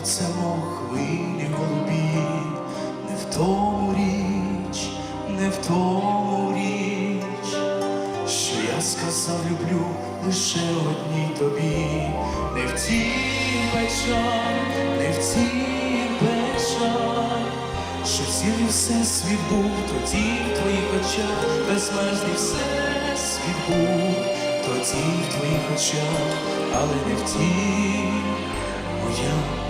котяться, мов хвилі голубі, не в тому річ, не в тому річ, що я сказав, люблю лише одній тобі, не в тій печаль, не в тій печаль, що цілий всесвіт був тоді в твоїх очах, безмежний всесвіт був. Тоді в твоїх очах, але не в тій. Моя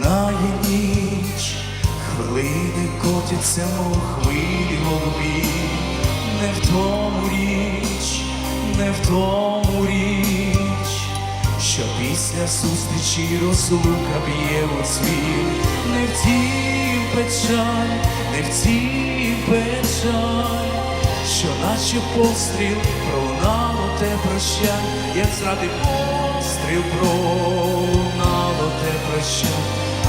минає ніч, хвилини котяться, мов хвилі голубі, не в тому річ, не в тому річ, що після зустрічі розлука б'є у цвіт, не в тім печаль, не в тім печаль, що наче постріл пролунало те прощань, як зради постріл пролунало те прощань,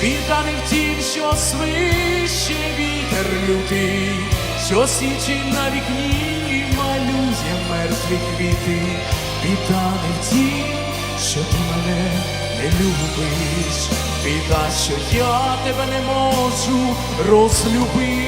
Біда не в тім, що свище вітер лютий, що січі на вікні малює мертві квіти. Біда не в тім, що ти мене не любиш. Біда, що я тебе не можу розлюбити.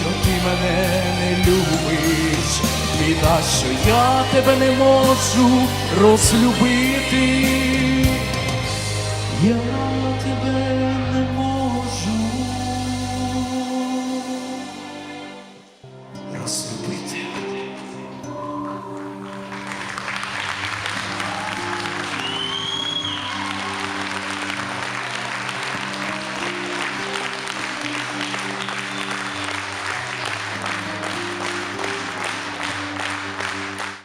що ти мене не любиш. Біда, що я тебе не можу розлюбити. Я